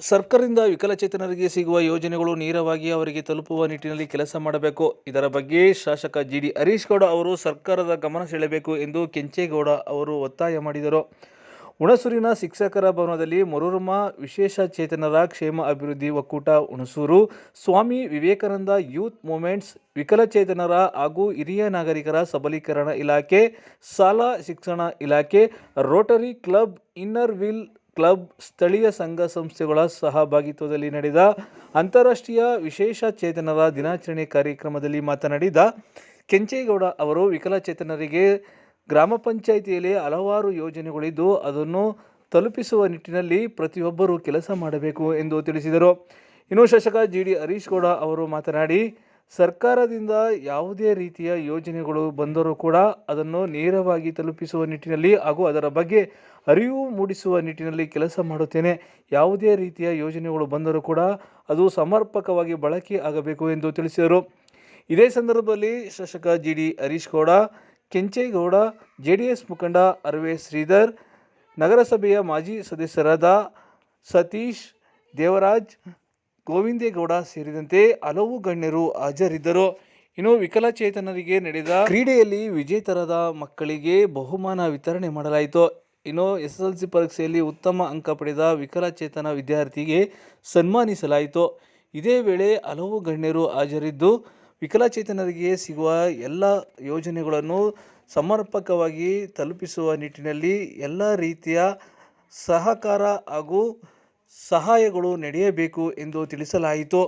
ಸರ್ಕಾರದಿಂದ ವಿಕಲಚೇತನರಿಗೆ ಸಿಗುವ ಯೋಜನೆಗಳು ನೇರವಾಗಿ ಅವರಿಗೆ ತಲುಪುವ ನಿಟ್ಟಿನಲ್ಲಿ ಕೆಲಸ ಮಾಡಬೇಕು. ಇದರ ಬಗ್ಗೆ ಶಾಸಕ ಜಿ ಡಿ ಹರೀಶ್ ಗೌಡ ಅವರು ಸರ್ಕಾರದ ಗಮನ ಸೆಳೆಯಬೇಕು ಎಂದು ಕೆಂಚೇಗೌಡ ಅವರು ಒತ್ತಾಯ ಮಾಡಿದರು. ಹುಣಸೂರಿನ ಶಿಕ್ಷಕರ ಭವನದಲ್ಲಿ ಮರುರಮ ವಿಶೇಷ ಚೇತನರ ಕ್ಷೇಮ ಅಭಿವೃದ್ಧಿ ಒಕ್ಕೂಟ, ಹುಣಸೂರು. ಸ್ವಾಮಿ ವಿವೇಕಾನಂದ ಯೂತ್ ಮೂಮೆಂಟ್ಸ್ ವಿಕಲಚೇತನರ ಹಾಗೂ ಹಿರಿಯ ನಾಗರಿಕರ ಸಬಲೀಕರಣ ಇಲಾಖೆ, ಶಾಲಾ ಶಿಕ್ಷಣ ಇಲಾಖೆ, rotary club, inner wheel club ಸ್ಥಳೀಯ ಸಂಘ ಸಂಸ್ಥೆಗಳ ಸಹಭಾಗಿತ್ವದಲ್ಲಿ ನಡೆದ ಅಂತಾರಾಷ್ಟ್ರೀಯ ವಿಶೇಷ ಚೇತನರ ದಿನಾಚರಣೆ ಕಾರ್ಯಕ್ರಮದಲ್ಲಿ ಮಾತನಾಡಿದ ಕೆಂಚೇಗೌಡ ಅವರು ವಿಕಲಚೇತನರಿಗೆ ಗ್ರಾಮ ಪಂಚಾಯಿತಿಯಲ್ಲಿ ಹಲವಾರು ಯೋಜನೆಗಳಿದ್ದು ಅದನ್ನು ತಲುಪಿಸುವ ನಿಟ್ಟಿನಲ್ಲಿ ಪ್ರತಿಯೊಬ್ಬರೂ ಕೆಲಸ ಮಾಡಬೇಕು ಎಂದು ತಿಳಿಸಿದರು. ಇನ್ನು ಶಾಸಕ ಜಿ ಡಿ ಹರೀಶ್ ಗೌಡ ಅವರು ಮಾತನಾಡಿ ಸರ್ಕಾರದಿಂದ ಯಾವುದೇ ರೀತಿಯ ಯೋಜನೆಗಳು ಬಂದರೂ ಕೂಡ ಅದನ್ನು ನೇರವಾಗಿ ತಲುಪಿಸುವ ನಿಟ್ಟಿನಲ್ಲಿ ಹಾಗೂ ಅದರ ಬಗ್ಗೆ ಅರಿವು ಮೂಡಿಸುವ ನಿಟ್ಟಿನಲ್ಲಿ ಕೆಲಸ ಮಾಡುತ್ತೇನೆ. ಯಾವುದೇ ರೀತಿಯ ಯೋಜನೆಗಳು ಬಂದರೂ ಕೂಡ ಅದು ಸಮರ್ಪಕವಾಗಿ ಬಳಕೆ ಆಗಬೇಕು ಎಂದು ತಿಳಿಸಿದರು. ಇದೇ ಸಂದರ್ಭದಲ್ಲಿ ಶಾಸಕ G D Harish Gowda, Kenchegowda J D S ಮುಖಂಡ ಅರವೇ ಶ್ರೀಧರ್, ನಗರಸಭೆಯ ಮಾಜಿ ಸದಸ್ಯರಾದ ಸತೀಶ್ ದೇವರಾಜ್ ಗೋವಿಂದೇಗೌಡ ಸೇರಿದಂತೆ ಹಲವು ಗಣ್ಯರು ಹಾಜರಿದ್ದರು. ಇನ್ನು ವಿಕಲಚೇತನರಿಗೆ ನಡೆದ ಕ್ರೀಡೆಯಲ್ಲಿ ವಿಜೇತರಾದ ಮಕ್ಕಳಿಗೆ ಬಹುಮಾನ ವಿತರಣೆ ಮಾಡಲಾಯಿತು. ಇನ್ನು ಎಸ್ ಎಸ್ ಎಲ್ ಸಿ ಪರೀಕ್ಷೆಯಲ್ಲಿ ಉತ್ತಮ ಅಂಕ ಪಡೆದ ವಿಕಲಚೇತನ ವಿದ್ಯಾರ್ಥಿಗೆ ಸನ್ಮಾನಿಸಲಾಯಿತು. ಇದೇ ವೇಳೆ ಹಲವು ಗಣ್ಯರು ಹಾಜರಿದ್ದು ವಿಕಲಚೇತನರಿಗೆ ಸಿಗುವ ಎಲ್ಲ ಯೋಜನೆಗಳನ್ನು ಸಮರ್ಪಕವಾಗಿ ತಲುಪಿಸುವ ನಿಟ್ಟಿನಲ್ಲಿ ಎಲ್ಲ ರೀತಿಯ ಸಹಕಾರ ಹಾಗೂ ಸಹಾಯಗಳು ನಡೆಯಬೇಕು ಎಂದು ತಿಳಿಸಲಾಯಿತು.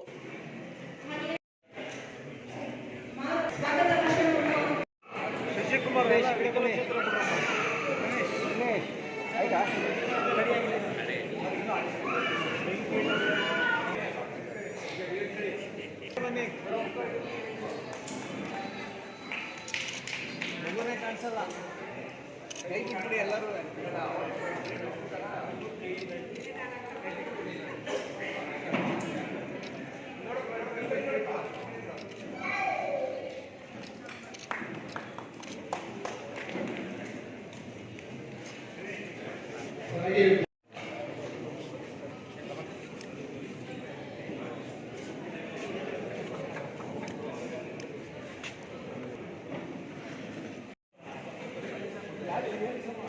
ಎಲ್ಲರೂ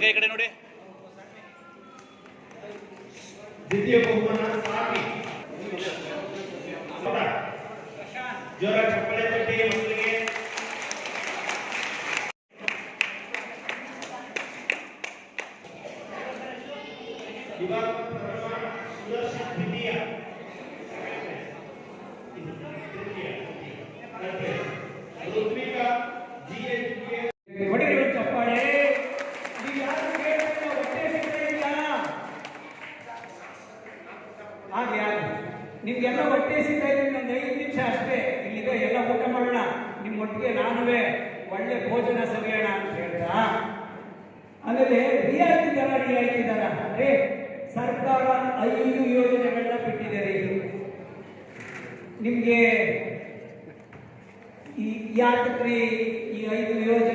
ಈ ಕಡೆ ನೋಡಿ. ದ್ವಿತೀಯ ಬಹುಮಾನ ಜೋರ ಚಪ್ಪಳೆ ತಟ್ಟಿ ಮಕ್ಕಳಿಗೆ ಇವಾಗ ಪ್ರಥಮ ಸುದರ್ಶನ್ ದ್ವಿತೀಯ ಋತ್ವಿಕಾ ಜಿ ಎಚ್ ಹೊಡೆಯುವ ಚಪ್ಪಾಳೆ ನೀವು ಯಾರು ಕೇಳಿದ್ರೆ ಹೊಟ್ಟೆ ಸಿಗ್ತಾ ಇಲ್ಲ ಹಾಗೆ ಹಾಗೆ ನಿಮ್ಗೆಲ್ಲ ಹೊಟ್ಟೆ ಸಿಗ್ತಾ ಇದೆ, ಇನ್ನೊಂದು ಐದು ನಿಮಿಷ ಅಷ್ಟೇ. ಇಲ್ಲಿಗೆ ಎಲ್ಲ ಊಟ ಮಾಡೋಣ. ನಿಮ್ಮ ಒಟ್ಟಿಗೆ ನಾನುವೇ ಒಳ್ಳೆ ಭೋಜನ ಸವಿಯೋಣ ಅಂತ ಹೇಳ್ತಾ. ಆಮೇಲೆ ರಿಯಾಯಿತಿ ದರ ರಿಯಾಯಿತಿ ದರ. ಅಂದ್ರೆ ಸರ್ಕಾರ ಐದು ಯೋಜನೆಗಳನ್ನ ಬಿಟ್ಟಿದ್ದಾರೆ ಇದು. ನಿಮಗೆ ಈ ಯಾತ್ರಿ ಈ ಐದು ಯೋಜನೆಗಳ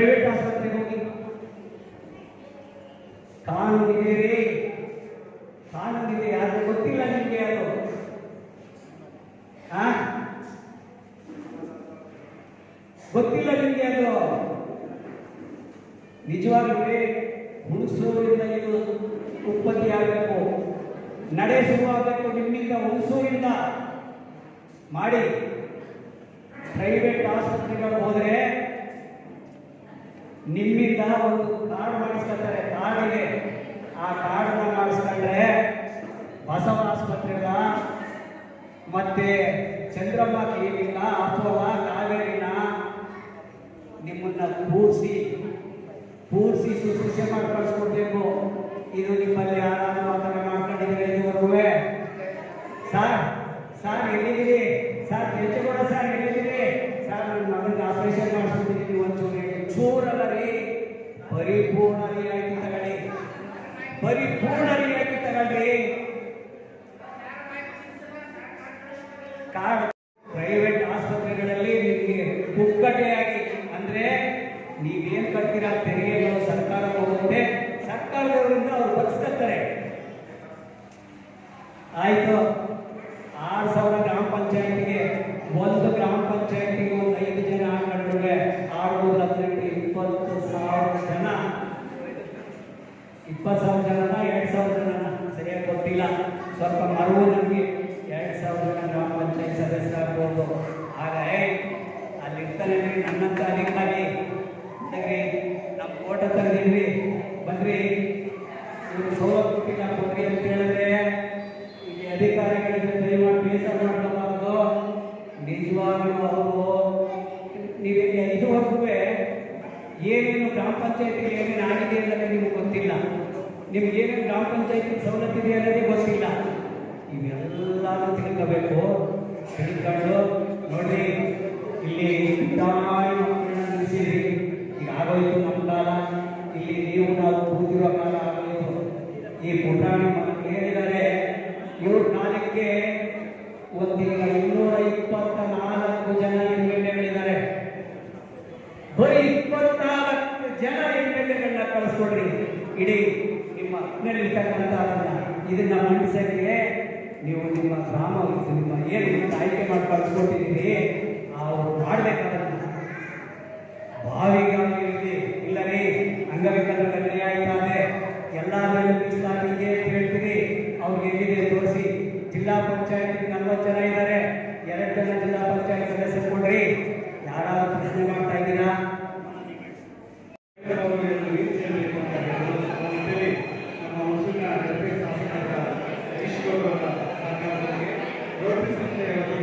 ಪ್ರೈವೇಟ್ ಆಸ್ಪತ್ರೆಗೆ ಹೋಗಿ. ಕಾನೂನಿಗೆ ಯಾರು ಗೊತ್ತಿಲ್ಲ ನಿಮಗೆ ಯಾರು ಹಾ ಗೊತ್ತಿಲ್ಲ ನಿಮ್ಗೆ ಅದು? ನಿಜವಾಗ್ಲೂ ಹುಣಸೂರಿಂದ ಇದು ಉತ್ಪತ್ತಿ ಆಗಬೇಕು. ನಡೆ ಶುರುವಾಗಬೇಕು ನಿಮ್ಮಿಂದ ಹುಣಸೂರಿಂದ. ಮಾಡಿ. ಪ್ರೈವೇಟ್ ಆಸ್ಪತ್ರೆಗಳು ಹೋದರೆ ನಿಮ್ಮಿಂದ ಒಂದು ಕಾರ್ಡ್ ಮಾಡಿಸ್ಕೊಳ್ತಾರೆ ಕಾರ್ಡಿಗೆ ಆ ಕಾರ್ಡ್ನ ಮಾಡಿಸ್ಕೊಂಡ್ರೆ ಬಸವ ಆಸ್ಪತ್ರೆಗ ಮತ್ತೆ ಚಂದ್ರಮ್ಮ ಕ್ಲಿನಿಕ್ನ ಅಥವಾ ಕಾವೇರಿನ ನಿಮ್ಮನ್ನ ಕೂರಿಸಿ ಕೂರಿಸಿ ಶುಶ್ರೂಷೆ ಮಾಡಿ ಕಳಿಸ್ಕೊಡ್ಬೇಕು ಇದು ನಿಮ್ಮಲ್ಲಿ ಯಾರಾದರೂ ಆ ಥರ ಇದುವರೆಗೂ ಸರ್ ಸರ್ ಇಲ್ಲಿ Corner. ಇಲ್ಲ. ಸ್ವಲ್ಪ ಮರವು ನಮಗೆ ಎರಡು ಸಾವಿರ ಜನ ಗ್ರಾಮ ಪಂಚಾಯತ್ ಸದಸ್ಯರಾಗ್ಬೋದು ಹಾಗಾಗಿ ಅಲ್ಲಿರ್ತಾನೆ ನನ್ನಂಥ ಅಧಿಕಾರಿ. ಇದ್ದಾಗೆ ನಮ್ಮ ಓಟ ತಂದಿದ್ರಿ ಬನ್ರಿ ಸೋಲೋ ಕೊಟ್ಟಿಲ್ಲ ಕೊಡ್ರಿ ಅಂತ ಹೇಳಿದ್ರೆ de ನೀವು ನಿಮ್ಮ ಗ್ರಾಮ ನಿಮ್ಮ ಏನು ಆಯ್ಕೆ ಮಾಡಿ ಕಳಿಸ್ಕೊಟ್ಟಿದ್ದೀರಿ ನಾವು ಮಾಡಬೇಕಾದ ಬಾವಿಗಾಗಿ Amen.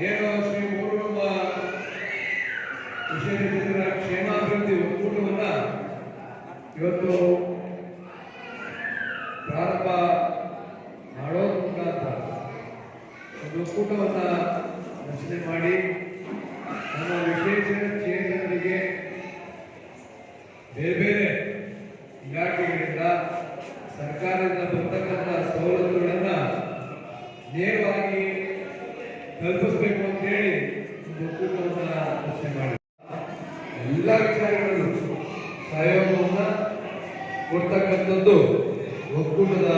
ಏನು ಶ್ರೀ ಊರುಗಮ್ಮ ವಿಶೇಷ ಕ್ಷೇಮಾಭಿವೃದ್ಧಿ ಒಕ್ಕೂಟವನ್ನ ಇವತ್ತು ಪ್ರಾರಂಭ ಮಾಡೋದು ಮುಖಾಂತರ ಒಂದು ಒಕ್ಕೂಟವನ್ನ ರಚನೆ ಮಾಡಿ, ನಮ್ಮ ವಿಶೇಷ ಚೇತನರಿಗೆ ಬೇರೆ ಬೇರೆ ಸರ್ಕಾರದಿಂದ ಬರ್ತಕ್ಕಂಥ ಸವಲತ್ತುಗಳನ್ನು ನೇರವಾಗಿ ತಲುಪಿಸ್ಬೇಕು ಅಂತೇಳಿ ಒಂದು ಒಕ್ಕೂಟವನ್ನು ಪ್ರಶ್ನೆ ಮಾಡಿ ಎಲ್ಲ ವಿಚಾರಗಳಲ್ಲೂ ಸಹಯೋಗವನ್ನು ಕೊಡ್ತಕ್ಕಂಥದ್ದು ಒಕ್ಕೂಟದ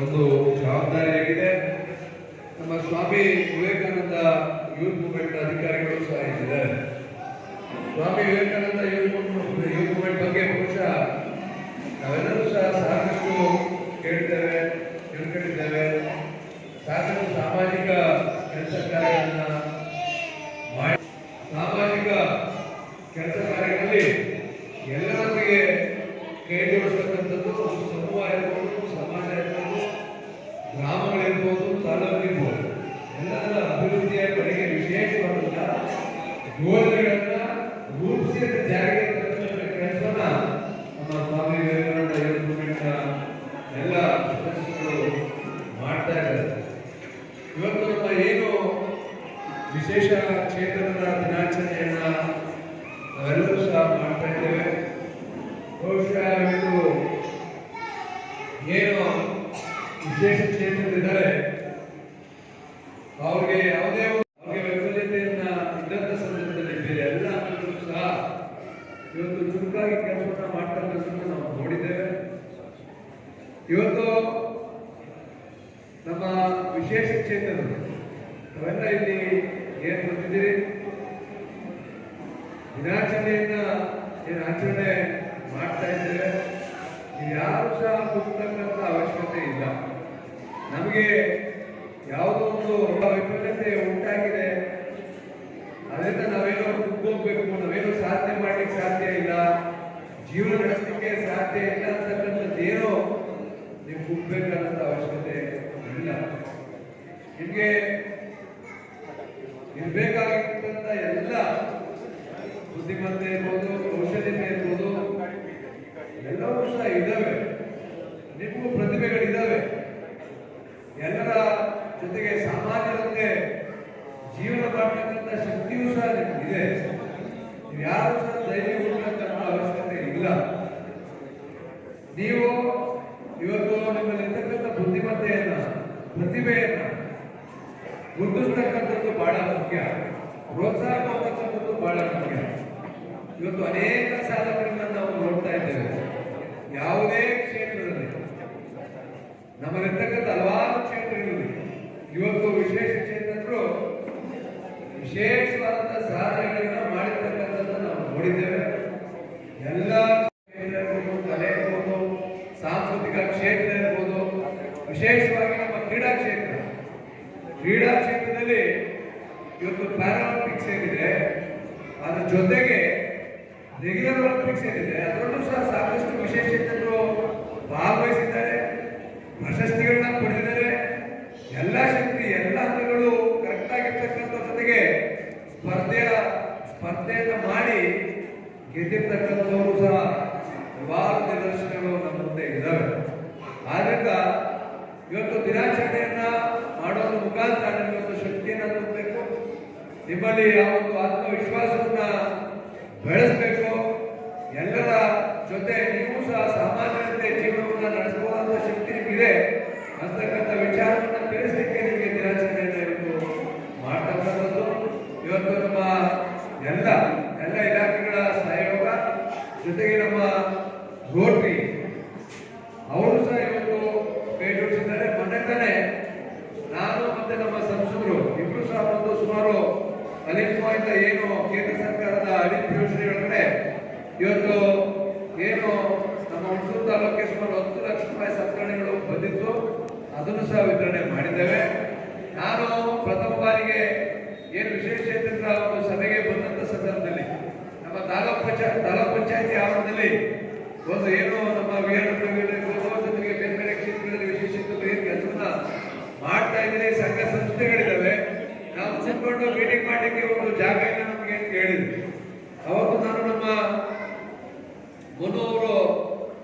ಒಂದು ಜವಾಬ್ದಾರಿಯಾಗಿದೆ. ನಮ್ಮ ಸ್ವಾಮಿ ವಿವೇಕಾನಂದ ಯೂತ್ ಅಧಿಕಾರಿಗಳು ಸಹ ಇದ್ದಾರೆ. ಸ್ವಾಮಿ ವಿವೇಕಾನಂದ ಯೂತ್ ಯೂತ್ ಬಗ್ಗೆ ಬಹುಶಃ ನಾವೆಲ್ಲರೂ ಸಹ ಸಾಕಷ್ಟು ಕೇಳಿದ್ದೇವೆ ತಿಳ್ಕೊಂಡಿದ್ದೇವೆ. ಸಾಕಷ್ಟು ಸಾಮಾಜಿಕ ಕಾರ್ಯಗಳಲ್ಲಿ ಎಲ್ಲರೊಂದಿಗೆ ಕೈ ಜೋಡಿಸ್ತಕ್ಕಂಥದ್ದು ಸಮೂಹ ಇರ್ಬೋದು ಸಮಾಜ ಇರ್ಬೋದು ಗ್ರಾಮಗಳಿರ್ಬೋದು, ತಾಲೂಕಿರ್ಬೋದು. ಎಲ್ಲದರ ಅಭಿವೃದ್ಧಿಯ ಕಡೆಗೆ ವಿಶೇಷವಾದಂಥ ಯೋಜನೆಗಳನ್ನು ರೂಪಿಸಿ ಜಾರಿಗೆ ತರ್ತಕ್ಕಂಥ ಕೆಲಸವನ್ನ ನಮ್ಮ ಸ್ವಾಮಿ ವಿವೇಕಾನಂದ ಎಲ್ಲ ಸದಸ್ಯರು ಮಾಡ್ತಾ ಇದ್ದಾರೆ. ಇವತ್ತು ನಮ್ಮ ಏನು ವಿಶೇಷ ಕ್ಷೇತ್ರದ ದಿನಾಚರಣೆಯನ್ನ ನಾವೆಲ್ಲರೂ ಸಹ ಮಾಡ್ತಾ ಇದ್ದೇವೆ. ಬಹುಶಃ ಇದು ಏನು ವಿಶೇಷ ಚೇತನರಿದ್ದಾರೆ ಅವ್ರಿಗೆ ಯಾವುದೇ ಅವ್ರಿಗೆ ವೈಫಲ್ಯತೆಯನ್ನ ಇದ್ದಂಥ ಸಂದರ್ಭದಲ್ಲಿ ಬೇರೆ ಎಲ್ಲ ಮಕ್ಕಳು ಸಹ ಇವತ್ತು ಚುರುಕಾಗಿ ಕೆಲಸವನ್ನು ಮಾಡ್ತಕ್ಕಂಥದ್ದನ್ನು ನಾವು ನೋಡಿದ್ದೇವೆ. ಇವತ್ತು ನಮ್ಮ ವಿಶೇಷ ಚೇತನರು ತಾವೆಲ್ಲ ಇಲ್ಲಿ ಏನು ಬಂದಿದ್ದೀರಿ ದಿನಾಚರಣೆಯನ್ನ ಏನು ಆಚರಣೆ ಮಾಡ್ತಾ ಇದ್ದೇವೆ ನೀವು ಯಾರು ಸಹ ಕುಗ್ತಕ್ಕಂಥ ಅವಶ್ಯಕತೆ ಇಲ್ಲ. ನಮಗೆ ಯಾವುದೋ ಒಂದು ವೈಫಲ್ಯತೆ ಉಂಟಾಗಿದೆ. ಅದರಿಂದ ನಾವೇನೋ ಕುಗ್ಗೋಗ್ಬೇಕು ನಾವೇನೋ ಸಾಧನೆ ಮಾಡ್ಲಿಕ್ಕೆ ಸಾಧ್ಯ ಇಲ್ಲ. ಜೀವನ ನಡೆಸಲಿಕ್ಕೆ ಸಾಧ್ಯ ಇಲ್ಲ ಅಂತಕ್ಕಂಥದ್ದು ಏನೋ ನೀವು ಕುಗ್ಬೇಕಾದಂಥ ಅವಶ್ಯಕತೆ ಇಲ್ಲ. ನಿಮಗೆ ಇರ್ಬೇಕಾಗಿರ್ತಂತ ಎಲ್ಲ ಬುದ್ಧಿಮತ್ತೆ ಇರ್ಬೋದು ಕೌಶಲ್ಯತೆ ಇರ್ಬೋದು ಎಲ್ಲವೂ ಸಹ ಇದ್ದಾವೆ. ನಿಮಗೂ ಪ್ರತಿಭೆಗಳಿದ್ದಾವೆ. ಎಲ್ಲರ ಜೊತೆಗೆ ಸಮಾಜದಂತೆ ಜೀವನ ಮಾಡತಕ್ಕಂಥ ಶಕ್ತಿಯೂ ಸಹ ನೀವು ಯಾರು ಸಹ ಧೈರ್ಯ ಕೊಡ್ತಕ್ಕಂಥ ಅವಶ್ಯಕತೆ ಇಲ್ಲ. ನೀವು ಇವತ್ತು ನಿಮ್ಮಲ್ಲಿ ಇರ್ತಕ್ಕಂಥ ಬುದ್ಧಿಮತ್ತೆಯನ್ನ, ಪ್ರತಿಭೆಯನ್ನ ಗುರುತಿಸ್ತಕ್ಕಂಥದ್ದು ಬಹಳ ಮುಖ್ಯ. ಪ್ರೋತ್ಸಾಹ ಕೊಡ್ತಕ್ಕಂಥದ್ದು ಬಹಳ ಮುಖ್ಯ. ಇವತ್ತು ಅನೇಕ ಸಾಧಕರನ್ನ ನಾವು ನೋಡ್ತಾ ಇದ್ದೇವೆ. ಯಾವುದೇ ಕ್ಷೇತ್ರದಲ್ಲಿ ನಮ್ಮಲ್ಲಿರ್ತಕ್ಕಂಥ ಹಲವಾರು ಕ್ಷೇತ್ರಗಳಲ್ಲಿ ಇವತ್ತು ವಿಶೇಷ ಕ್ಷೇತ್ರಗಳು ವಿಶೇಷವಾದಂತಹ ಸಾಧನೆಗಳನ್ನ ಮಾಡಿರ್ತಕ್ಕಂಥದ್ದನ್ನು ನಾವು ನೋಡಿದ್ದೇವೆ. ಎಲ್ಲ ಕಲೆ ಇರ್ಬೋದು, ಸಾಂಸ್ಕೃತಿಕ ಕ್ಷೇತ್ರ ಇರ್ಬೋದು, ವಿಶೇಷವಾಗಿ ನಮ್ಮ ಕ್ರೀಡಾ ಕ್ಷೇತ್ರ. ಕ್ರೀಡಾ ಕ್ಷೇತ್ರದಲ್ಲಿ ಇವತ್ತು ಪ್ಯಾರಾಲಿಂಪಿಕ್ಸ್ ಏನಿದೆ ಅದ್ರ ಜೊತೆಗೆ ರೆಗ್ಯುಲರ್ ಒಲಿಂಪಿಕ್ಸ್ ಏನಿದೆ ಅದರಲ್ಲೂ ಸಹ রাস্তাঘাটে ಅದನ್ನು ಸಹ ವಿತರಣೆ ಮಾಡಿದ್ದೇವೆ. ನಾನು ಪ್ರಥಮ ಬಾರಿಗೆ ಏನು ವಿಶೇಷ ಚೇತನರ ಒಂದು ಸಭೆಗೆ ಬಂದಂತ ಸಂದರ್ಭದಲ್ಲಿ, ನಮ್ಮ ತಾಲೂಕ್ ಪಂಚಾಯತ್ ತಾಲೂಕ್ ಪಂಚಾಯತಿ ಆವರಣದಲ್ಲಿ ಒಂದು ಏನು ನಮ್ಮ ಜೊತೆಗೆ ಬೇರೆ ಬೇರೆ ಕ್ಷೇತ್ರಗಳಲ್ಲಿ ವಿಶೇಷ ಕೆಲಸವನ್ನ ಮಾಡ್ತಾ ಇದ್ದೀನಿ. ಸಂಘ ಸಂಸ್ಥೆಗಳಿದ್ದಾವೆ. ನಾವು ಸಿಕ್ಕೊಂಡು ಮೀಟಿಂಗ್ ಮಾಡಲಿಕ್ಕೆ ಒಂದು ಜಾಗ ಇಲ್ಲ ನಮಗೆ ಅಂತ ಹೇಳಿದ್ವಿ ಅವತ್ತು ನಾನು ನಮ್ಮ ಮುನ್ನೂರು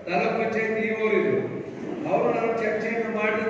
ಪಂಚಾಯತಿ ಪಂಚಾಯತ್ ಇಒ